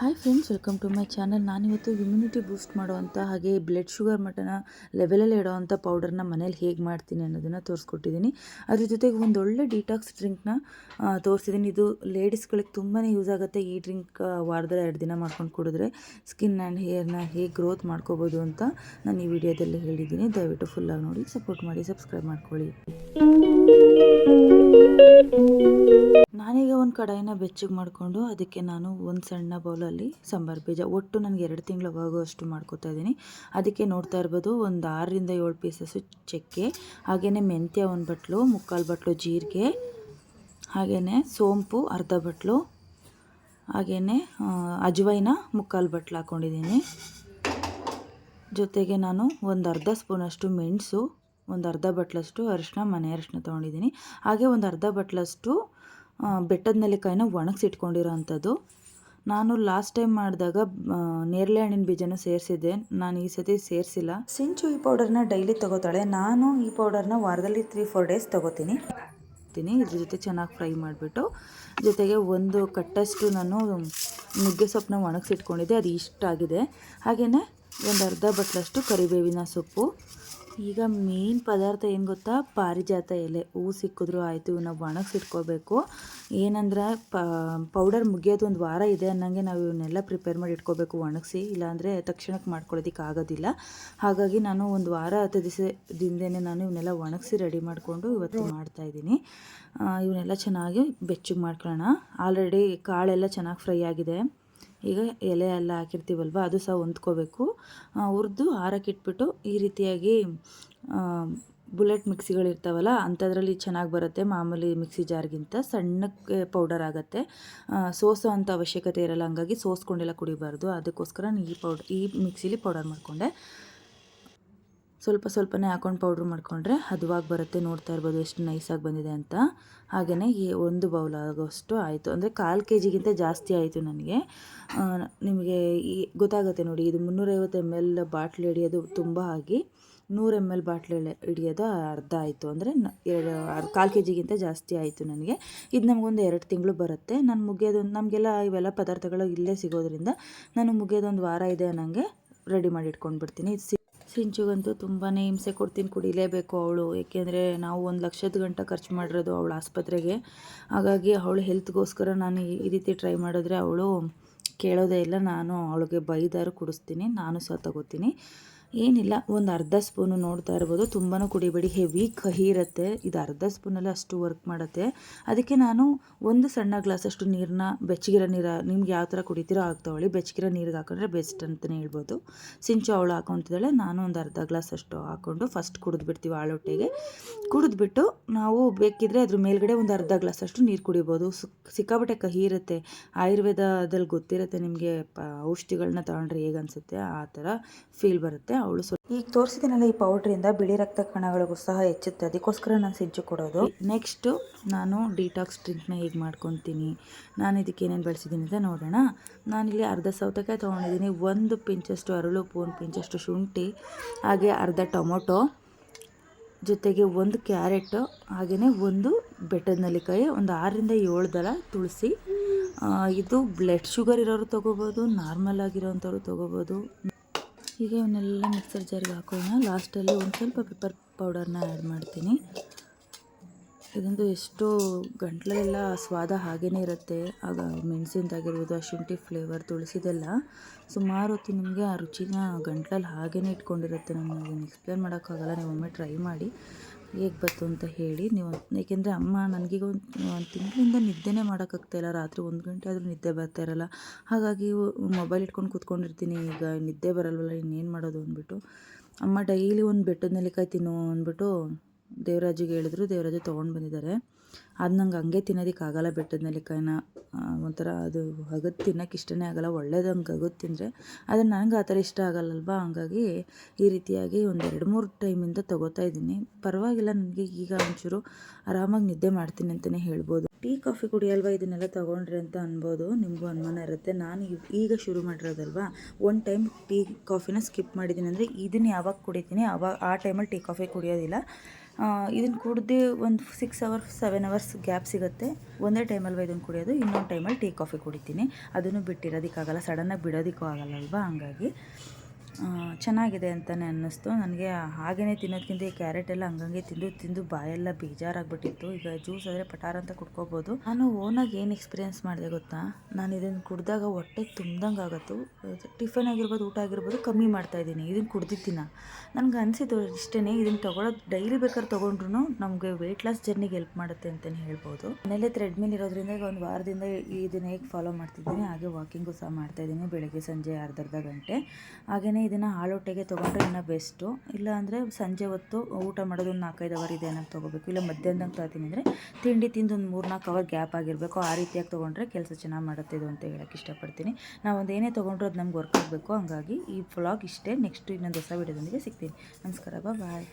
Hi friends welcome to my channel ನಾನಿವತ್ತು immunity boost ಮಾಡುವಂಥ ಹಾಗೆ ಬ್ಲಡ್ ಶುಗರ್ ಮಟ್ಟನ ಲೆವೆಲಲ್ಲಿ ಇಡೋವಂಥ ಪೌಡರ್ನ ಮನೇಲಿ ಹೇಗೆ ಮಾಡ್ತೀನಿ ಅನ್ನೋದನ್ನು ತೋರಿಸ್ಕೊಟ್ಟಿದ್ದೀನಿ ಅದ್ರ ಜೊತೆಗೆ ಒಂದು ಒಳ್ಳೆ ಡಿಟಾಕ್ಸ್ ಡ್ರಿಂಕ್ನ ತೋರಿಸಿದ್ದೀನಿ ಇದು ಲೇಡೀಸ್ಗಳಿಗೆ ತುಂಬಾ ಯೂಸ್ ಆಗುತ್ತೆ. ಈ ಡ್ರಿಂಕ್ ವಾರದಲ್ಲಿ ಎರಡು ದಿನ ಮಾಡ್ಕೊಂಡು ಕುಡಿದ್ರೆ ಸ್ಕಿನ್ ಆ್ಯಂಡ್ ಹೇರ್ನ ಹೇಗೆ ಗ್ರೋತ್ ಮಾಡ್ಕೋಬೋದು ಅಂತ ನಾನು ಈ ವಿಡಿಯೋದಲ್ಲಿ ಹೇಳಿದ್ದೀನಿ ದಯವಿಟ್ಟು ಫುಲ್ಲಾಗಿ ನೋಡಿ ಸಪೋರ್ಟ್ ಮಾಡಿ ಸಬ್ಸ್ಕ್ರೈಬ್ ಮಾಡ್ಕೊಳ್ಳಿ. ನಾನೀಗ ಒಂದು ಕಡಾಯಿನ ಬೆಚ್ಚಗೆ ಮಾಡಿಕೊಂಡು ಅದಕ್ಕೆ ನಾನು ಒಂದು ಸಣ್ಣ ಬೌಲಲ್ಲಿ ಸಾಂಬಾರು ಬೀಜ. ಒಟ್ಟು ನನಗೆ ಎರಡು ತಿಂಗಳು ಆಗುವಷ್ಟು ಮಾಡ್ಕೋತಾ ಇದ್ದೀನಿ. ಅದಕ್ಕೆ ನೋಡ್ತಾ ಇರ್ಬೋದು, ಒಂದು ಆರರಿಂದ ಏಳು ಪೀಸಸ್ಸು ಚಕ್ಕೆ ಹಾಗೆಯೇ ಮೆಂತ್ಯ ಒಂದು ಬಟ್ಲು, ಮುಕ್ಕಾಲು ಬಟ್ಲು ಜೀರಿಗೆ ಹಾಗೆಯೇ ಸೋಂಪು, ಅರ್ಧ ಬಟ್ಲು ಹಾಗೆಯೇ ಅಜ್ವೈನ ಮುಕ್ಕಾಲು ಬಟ್ಲು ಹಾಕ್ಕೊಂಡಿದ್ದೀನಿ ಜೊತೆಗೆ ನಾನು ಒಂದು ಅರ್ಧ ಸ್ಪೂನಷ್ಟು ಮೆಣಸು, ಒಂದು ಅರ್ಧ ಬಟ್ಲಷ್ಟು ಅರಿಶಿನ ಮನೆ ಅರಿಶಿನ ತೊಗೊಂಡಿದ್ದೀನಿ. ಹಾಗೆ ಒಂದು ಅರ್ಧ ಬಟ್ಲಷ್ಟು ಬೆಟ್ಟದ ನೆಲ್ಲಿಕಾಯಿನ ಒಣಗಿಸಿಟ್ಕೊಂಡಿರೋ ಅಂಥದ್ದು ನಾನು ಲಾಸ್ಟ್ ಟೈಮ್ ಮಾಡಿದಾಗ ನೇರಳೆ ಹಣ್ಣಿನ ಬೀಜನ ಸೇರಿಸಿದ್ದೆ. ನಾನು ಈ ಸತಿ ಸೇರಿಸಿಲ್ಲ. ಸಿಂಚು ಈ ಪೌಡರ್ನ ಡೈಲಿ ತಗೋತಾಳೆ. ನಾನು ಈ ಪೌಡರ್ನ ವಾರದಲ್ಲಿ ತ್ರೀ ಫೋರ್ ಡೇಸ್ ತಗೋತೀನಿ. ಇದ್ರ ಜೊತೆ ಚೆನ್ನಾಗಿ ಫ್ರೈ ಮಾಡಿಬಿಟ್ಟು, ಜೊತೆಗೆ ಒಂದು ಕಟ್ಟಷ್ಟು ನಾನು ನುಗ್ಗೆ ಸೊಪ್ಪನ್ನ ಒಣಗಿಸಿಟ್ಕೊಂಡಿದ್ದೆ. ಅದು ಇಷ್ಟ ಆಗಿದೆ. ಹಾಗೆಯೇ ಒಂದು ಅರ್ಧ ಬಟ್ಲಷ್ಟು ಕರಿಬೇವಿನ ಸೊಪ್ಪು. ಈಗ ಮೇನ್ ಪದಾರ್ಥ ಏನು ಗೊತ್ತಾ? ಪಾರಿಜಾತ ಎಲೆ. ಹೂ ಸಿಕ್ಕಿದ್ರು ಆಯಿತು ಇವನ್ನ ಒಣಗಿಸಿಟ್ಕೋಬೇಕು ಏನಂದ್ರೆ ಪೌಡರ್ ಮುಗಿಯೋದು ಒಂದು ವಾರ ಇದೆ ಅನ್ನಂಗೆ ನಾವು ಇವನ್ನೆಲ್ಲ ಪ್ರಿಪೇರ್ ಮಾಡಿ ಇಟ್ಕೋಬೇಕು ಒಣಗಿಸಿ. ಇಲ್ಲಾಂದರೆ ತಕ್ಷಣಕ್ಕೆ ಮಾಡ್ಕೊಳ್ಳೋದಕ್ಕೆ ಆಗೋದಿಲ್ಲ. ಹಾಗಾಗಿ ನಾನು ಒಂದು ವಾರ ಹತ್ತು ದಿವಸದಿಂದನೇ ನಾನು ಇವನ್ನೆಲ್ಲ ಒಣಗಿಸಿ ರೆಡಿ ಮಾಡಿಕೊಂಡು ಇವತ್ತು ಮಾಡ್ತಾಯಿದ್ದೀನಿ ಇವನ್ನೆಲ್ಲ ಚೆನ್ನಾಗಿ ಬೆಚ್ಚಗೆ ಮಾಡ್ಕೊಳ್ಳೋಣ. ಆಲ್ರೆಡಿ ಕಾಳೆಲ್ಲ ಚೆನ್ನಾಗಿ ಫ್ರೈ ಆಗಿದೆ. ಈಗ ಎಲೆ ಎಲ್ಲ ಹಾಕಿರ್ತೀವಲ್ವ, ಅದು ಸಹ ಹೊಂದ್ಕೋಬೇಕು. ಹುರಿದು ಹಾರಕ್ಕಿಟ್ಬಿಟ್ಟು ಈ ರೀತಿಯಾಗಿ ಬುಲೆಟ್ ಮಿಕ್ಸಿಗಳಿರ್ತಾವಲ್ಲ ಅಂಥದ್ರಲ್ಲಿ ಚೆನ್ನಾಗಿ ಬರುತ್ತೆ ಮಾಮೂಲಿ ಮಿಕ್ಸಿ ಜಾರ್ಗಿಂತ. ಸಣ್ಣಕ್ಕೆ ಪೌಡರ್ ಆಗುತ್ತೆ. ಸೋಸೋ ಅಂಥ ಅವಶ್ಯಕತೆ ಇರಲ್ಲ, ಹಂಗಾಗಿ ಸೋಸ್ಕೊಂಡೆಲ್ಲ ಕುಡಿಬಾರ್ದು. ಅದಕ್ಕೋಸ್ಕರ ನಾನು ಈ ಪೌಡರ್ ಈ ಮಿಕ್ಸಿಲಿ ಪೌಡರ್ ಮಾಡಿಕೊಂಡೆ. ಸ್ವಲ್ಪ ಸ್ವಲ್ಪನೇ ಹಾಕೊಂಡು ಪೌಡ್ರ್ ಮಾಡಿಕೊಂಡ್ರೆ ಹದವಾಗಿ ಬರುತ್ತೆ. ನೋಡ್ತಾ ಇರ್ಬೋದು ಎಷ್ಟು ನೈಸಾಗಿ ಬಂದಿದೆ ಅಂತ. ಹಾಗೆಯೇ ಈ ಒಂದು ಬೌಲ್ ಆಗೋಷ್ಟು ಆಯಿತು. ಅಂದರೆ ಕಾಲು ಕೆ ಜಿಗಿಂತ ಜಾಸ್ತಿ ಆಯಿತು ನನಗೆ. ನಿಮಗೆ ಈ ಗೊತ್ತಾಗುತ್ತೆ ನೋಡಿ, ಇದು ಮುನ್ನೂರೈವತ್ತು ಎಂ ಎಲ್ ಬಾಟ್ಲ್ ಹಿಡಿಯೋದು ತುಂಬ ಆಗಿ ನೂರು ಎಂ ಎಲ್ ಬಾಟ್ಲ್ ಹಿಡಿಯೋದು ಅರ್ಧ ಆಯಿತು. ಅಂದರೆ ಎರಡು ಕಾಲು ಕೆ ಜಿಗಿಂತ ಜಾಸ್ತಿ ಆಯಿತು ನನಗೆ. ಇದು ನಮಗೊಂದು ಎರಡು ತಿಂಗಳು ಬರುತ್ತೆ. ನಾನು ಮುಗಿಯೋದೊಂದು ನಮಗೆಲ್ಲ ಇವೆಲ್ಲ ಪದಾರ್ಥಗಳು ಇಲ್ಲೇ ಸಿಗೋದ್ರಿಂದ ನಾನು ಮುಗಿಯೋದೊಂದು ವಾರ ಇದೆ ನನಗೆ ರೆಡಿ ಮಾಡಿ ಇಟ್ಕೊಂಡು ಸಿಂಚುಗಂತೂ ತುಂಬಾ ಹಿಂಸೆ ಕೊಡ್ತೀನಿ ಕುಡಿಲೇಬೇಕು ಅವಳು. ಏಕೆಂದರೆ ನಾವು ಒಂದು ಲಕ್ಷದ ಗಂಟೆ ಖರ್ಚು ಮಾಡಿರೋದು ಅವಳು ಆಸ್ಪತ್ರೆಗೆ. ಹಾಗಾಗಿ ಅವಳು ಹೆಲ್ತ್ಗೋಸ್ಕರ ನಾನು ಈ ರೀತಿ ಟ್ರೈ ಮಾಡಿದ್ರೆ ಅವಳು ಕೇಳೋದೇ ಇಲ್ಲ. ನಾನು ಅವಳಿಗೆ ಬೈದಾರು ಕುಡಿಸ್ತೀನಿ. ನಾನು ಸಹ ತಗೋತೀನಿ. ಏನಿಲ್ಲ, ಒಂದು ಅರ್ಧ ಸ್ಪೂನು ನೋಡ್ತಾ ಇರ್ಬೋದು. ತುಂಬಾ ಕುಡಿಬೇಡಿ. ಹೆವಿ ಕಹಿ ಇರುತ್ತೆ. ಇದು ಅರ್ಧ ಸ್ಪೂನಲ್ಲಿ ಅಷ್ಟು ವರ್ಕ್ ಮಾಡುತ್ತೆ. ಅದಕ್ಕೆ ನಾನು ಒಂದು ಸಣ್ಣ ಗ್ಲಾಸಷ್ಟು ನೀರನ್ನ ಬೆಚ್ಚಗಿರೋ ನೀರು, ನಿಮ್ಗೆ ಯಾವ ಥರ ಕುಡಿತೀರೋ ಆಗ ತಗೊಳ್ಳಿ. ಬೆಚ್ಚಗಿರೋ ನೀರಿಗೆ ಹಾಕೊಂಡ್ರೆ ಬೆಸ್ಟ್ ಅಂತಲೇ ಹೇಳ್ಬೋದು. ಸಿಂಚು ಅವಳು ಹಾಕೊತಿದ್ದಾಳೆ. ನಾನು ಒಂದು ಅರ್ಧ ಗ್ಲಾಸ್ ಅಷ್ಟು ಹಾಕ್ಕೊಂಡು ಫಸ್ಟ್ ಕುಡಿದ್ಬಿಡ್ತೀವಿ ಆಳೊಟ್ಟೆಗೆ ಕುಡಿದ್ಬಿಟ್ಟು ನಾವು ಬೇಕಿದ್ರೆ ಅದ್ರ ಮೇಲ್ಗಡೆ ಒಂದು ಅರ್ಧ ಗ್ಲಾಸ್ ಅಷ್ಟು ನೀರು ಕುಡಿಬೋದು. ಸುಕ್- ಸಿಕ್ಕಾಪಟ್ಟೆ ಕಹಿ ಇರುತ್ತೆ. ಆಯುರ್ವೇದದಲ್ಲಿ ಗೊತ್ತಿರುತ್ತೆ ನಿಮಗೆ ಔಷಧಿಗಳನ್ನ ತಗೊಂಡ್ರೆ ಹೇಗೆ ಅನಿಸುತ್ತೆ? ಆ ಥರ ಫೀಲ್ ಬರುತ್ತೆ. ಅವಳು ಈಗ ತೋರಿಸಿದ್ನಲ್ಲ ಈ ಪೌಡ್ರಿಂದ ಬಿಳಿ ರಕ್ತ ಕಣಗಳಿಗೂ ಸಹ ಹೆಚ್ಚುತ್ತೆ. ಅದಕ್ಕೋಸ್ಕರ ನಾನು ಸಿಜ್ಜು ಕೊಡೋದು. ನೆಕ್ಸ್ಟು ನಾನು ಡಿಟಾಕ್ಸ್ ಡ್ರಿಂಕ್ನ ಹೇಗೆ ಮಾಡ್ಕೊತೀನಿ. ನಾನು ಇದಕ್ಕೆ ಏನೇನು ಬಳಸಿದ್ದೀನಿ ಅಂತ ನೋಡೋಣ. ನಾನಿಲ್ಲಿ ಅರ್ಧ ಸೌತೆಕಾಯಿ ತೊಗೊಂಡಿದ್ದೀನಿ ಒಂದು ಪಿಂಚಷ್ಟು ಅರಳು ಒಂದು ಪಿಂಚಷ್ಟು ಶುಂಠಿ ಹಾಗೆ ಅರ್ಧ ಟೊಮೊಟೊ ಜೊತೆಗೆ ಒಂದು ಕ್ಯಾರೆಟು ಹಾಗೆಯೇ ಒಂದು ಬೆಟ್ಟದ ನೆಲ್ಲಿಕಾಯಿ ಒಂದು ಆರರಿಂದ ಏಳು ದಳ ತುಳಸಿ ಇದು ಬ್ಲಡ್ ಶುಗರ್ ಇರೋರು ತೊಗೋಬೋದು ನಾರ್ಮಲ್ ಆಗಿರೋವಂಥವ್ರು ತೊಗೋಬೋದು. ಈಗ ಇವನ್ನೆಲ್ಲ ಮಿಕ್ಸರ್ ಜಾರಿಗೆ ಹಾಕೋಣ. ಲಾಸ್ಟಲ್ಲಿ ಒಂದು ಸ್ವಲ್ಪ ಪೆಪ್ಪರ್ ಪೌಡರ್ನ ಆ್ಯಡ್ ಮಾಡ್ತೀನಿ. ಇದಂತೂ ಎಷ್ಟು ಗಂಟ್ಲೆಲ್ಲ ಸ್ವಾದ ಹಾಗೇ ಇರುತ್ತೆ. ಆಗ ಮೆಣಸಿನದಾಗಿರ್ಬೋದು, ಆ ಶುಂಠಿ ಫ್ಲೇವರ್ ತುಳಸಿದೆಲ್ಲ. ಸುಮಾರು ಹೊತ್ತು ನಿಮಗೆ ಆ ರುಚಿನ ಗಂಟ್ಲಲ್ಲಿ ಹಾಗೇ ಇಟ್ಕೊಂಡಿರುತ್ತೆ. ನಾನು ಎಕ್ಸ್ಪ್ಲೇನ್ ಮಾಡೋಕ್ಕಾಗಲ್ಲ. ನೀವು ಒಮ್ಮೆ ಟ್ರೈ ಮಾಡಿ. ಹೇಗೆ ಬಂತು ಅಂತ ಹೇಳಿ ನೀವು ಏಕೆಂದರೆ ಅಮ್ಮ ನನಗೀಗ ಒಂದು ಒಂದು ತಿಂಗಳಿಂದ ನಿದ್ದೆನೇ ಮಾಡೋಕ್ಕಾಗ್ತಾಯಿಲ್ಲ ರಾತ್ರಿ ಒಂದು ಗಂಟೆ ಆದರೂ ನಿದ್ದೆ ಬರ್ತಾ ಇರಲ್ಲ. ಹಾಗಾಗಿ ಮೊಬೈಲ್ ಇಟ್ಕೊಂಡು ಕೂತ್ಕೊಂಡಿರ್ತೀನಿ. ಈಗ ನಿದ್ದೆ ಬರಲ್ವಲ್ಲ, ಇನ್ನೇನು ಮಾಡೋದು ಅಂದ್ಬಿಟ್ಟು. ಅಮ್ಮ ಡೈಲಿ ಒಂದು ಬೆಟ್ಟದ ನೆಲ್ಲಿಕಾಯಿ ತಿನ್ನು ಅಂದ್ಬಿಟ್ಟು ದೇವರಾಜಿಗೆ ಹೇಳಿದ್ರು. ದೇವರಾಜ ತೊಗೊಂಡು ಬಂದಿದ್ದಾರೆ. ಅದು ನಂಗೆ ಹಂಗೆ ತಿನ್ನೋದಕ್ಕಾಗಲ್ಲ ಬೆಟ್ಟದ ನೆಲ್ಲಿಕಾಯಿನ. ಒಂಥರ ಅದು ಹಗದು ತಿನ್ನೋಕೆ ಇಷ್ಟನೇ ಆಗಲ್ಲ, ಒಳ್ಳೇದು ಹಂಗೆ ಹಗದು ತಿಂದರೆ ಆದರೆ ನನಗೆ ಆ ಥರ ಇಷ್ಟ ಆಗಲ್ಲಲ್ವಾ? ಹಂಗಾಗಿ ಈ ರೀತಿಯಾಗಿ ಒಂದು ಎರಡು ಮೂರು ಟೈಮಿಂದ ತೊಗೋತಾ ಇದ್ದೀನಿ. ಪರವಾಗಿಲ್ಲ ನನಗೆ ಈಗ ಒಂಚೂರು ಆರಾಮಾಗಿ ನಿದ್ದೆ ಮಾಡ್ತೀನಿ ಅಂತಲೇ ಹೇಳ್ಬೋದು. ಟೀ, ಕಾಫಿ ಕುಡಿಯಲ್ವಾ? ಇದನ್ನೆಲ್ಲ ತೊಗೊಂಡ್ರಿ ಅಂತ ಅನ್ಬೋದು. ನಿಮಗೂ ಅನುಮಾನ ಇರುತ್ತೆ. ನಾನು ಈಗ ಶುರು ಮಾಡಿರೋದಲ್ವಾ? ಒಂದು ಟೈಮ್ ಟೀ, ಕಾಫಿನ ಸ್ಕಿಪ್ ಮಾಡಿದ್ದೀನಿ ಅಂದರೆ ಇದನ್ನು ಯಾವಾಗ ಕುಡಿತೀನಿ? ಅವಾಗ ಆ ಟೈಮಲ್ಲಿ ಟೀ, ಕಾಫಿ ಕುಡಿಯೋದಿಲ್ಲ. ಇದನ್ನು ಕುಡ್ದು ಒಂದು six hours seven hours gap ಸಿಗುತ್ತೆ. ಒಂದೇ ಟೈಮಲ್ವ ಇದನ್ನು ಕುಡಿಯೋದು? ಇನ್ನೊಂದು ಟೈಮಲ್ಲಿ ಟೀ ಕಾಫಿ ಕುಡಿತೀನಿ. ಅದನ್ನು ಬಿಟ್ಟಿರೋದಕ್ಕಾಗಲ್ಲ ಸಡನ್ನಾಗಿ ಬಿಡೋದಕ್ಕೂ ಆಗಲ್ಲಲ್ವಾ ಹಂಗಾಗಿ. ಆ, ಚೆನ್ನಾಗಿದೆ ಅಂತಲೇ ಅನ್ನಿಸ್ತು. ನನಗೆ ಹಾಗೆಯೇ ತಿನ್ನೋದಕ್ಕಿಂತ ಈ ಕ್ಯಾರೆಟ್ ಎಲ್ಲ ಹಂಗಂಗೆ ತಿಂದು ತಿಂದು ಬಾಯೆಲ್ಲ ಬೇಜಾರಾಗ್ಬಿಟ್ಟಿತ್ತು. ಈಗ ಜ್ಯೂಸ್ ಆದರೆ ಪಟಾರ ಅಂತ ಕುಡ್ಕೋಬೋದು. ನಾನು ಓನಾಗಿ ಏನು ಎಕ್ಸ್ಪೀರಿಯೆನ್ಸ್ ಮಾಡಿದೆ ಗೊತ್ತಾ? ನಾನು ಇದನ್ನು ಕುಡಿದಾಗ ಹೊಟ್ಟೆ ತುಂಬ್ದಂಗೆ ಆಗುತ್ತು. ಟಿಫನ್ ಆಗಿರ್ಬೋದು, ಊಟ ಆಗಿರ್ಬೋದು ಕಮ್ಮಿ ಮಾಡ್ತಾ ಇದ್ದೀನಿ. ಇದನ್ನು ಕುಡ್ದಿದ್ದೀನ? ನನಗೆ ಅನಿಸಿದ್ದು ಇಷ್ಟೇ ಇದನ್ನು ತೊಗೊಳೋದು ಡೈಲಿ ಬೇಕಾದ್ರೆ ತೊಗೊಂಡ್ರು ನಮಗೆ ವೆಯ್ಟ್ ಲಾಸ್ ಜರ್ನಿಗೆ ಹೆಲ್ಪ್ ಮಾಡುತ್ತೆ ಅಂತಲೇ ಹೇಳ್ಬೋದು. ಮನೇಲೆ ಥ್ರೆಡ್ಮಿಲ್ ಇರೋದ್ರಿಂದ ಈಗ ಒಂದು ವಾರದಿಂದ ಇದನ್ನು ಹೇಗೆ ಫಾಲೋ ಮಾಡ್ತಿದ್ದೀನಿ, ಹಾಗೆ ವಾಕಿಂಗು ಸಹ ಮಾಡ್ತಾ ಇದ್ದೀನಿ ಬೆಳಗ್ಗೆ ಸಂಜೆ ಅರ್ಧ ಅರ್ಧ ಗಂಟೆ. ಹಾಗೆಯೇ ಇದನ್ನು ಹಾಳೊಟ್ಟೆಗೆ ತೊಗೊಂಡ್ರೆ ಇನ್ನೂ ಬೆಸ್ಟು ಇಲ್ಲ ಅಂದರೆ ಸಂಜೆ ಹೊತ್ತು ಊಟ ಮಾಡೋದು ಒಂದು ನಾಲ್ಕೈದು ಅವರ್ ಇದೆ ಅನ್ನೋದು ತೊಗೋಬೇಕು. ಇಲ್ಲ ಮಧ್ಯಾಹ್ನದಂಗೆ ತೊಗೊತೀನಿ ಅಂದರೆ ತಿಂಡಿ ತಿಂದು ಒಂದು ಮೂರು ನಾಲ್ಕು ಅವರ್ ಗ್ಯಾಪ್ ಆಗಿರಬೇಕು. ಆ ರೀತಿಯಾಗಿ ತೊಗೊಂಡ್ರೆ ಕೆಲಸ ಚೆನ್ನಾಗಿ ಮಾಡುತ್ತೆ ಇದು ಅಂತ ಹೇಳೋಕ್ಕೆ ಇಷ್ಟಪಡ್ತೀನಿ. ನಾವು ಒಂದು ಏನೇ ತೊಗೊಂಡ್ರು ಅದು ನಮ್ಗೆ ವರ್ಕ್ ಆಗಬೇಕು. ಹಂಗಾಗಿ ಈ ವ್ಲಾಗ್ ಇಷ್ಟೇ. ನೆಕ್ಸ್ಟ್ ಇನ್ನೊಂದು ಹೊಸ ವಿಡಿಯೋದೊಂದಿಗೆ ಸಿಗ್ತೀನಿ. ನಮಸ್ಕಾರ ಬಾಯ್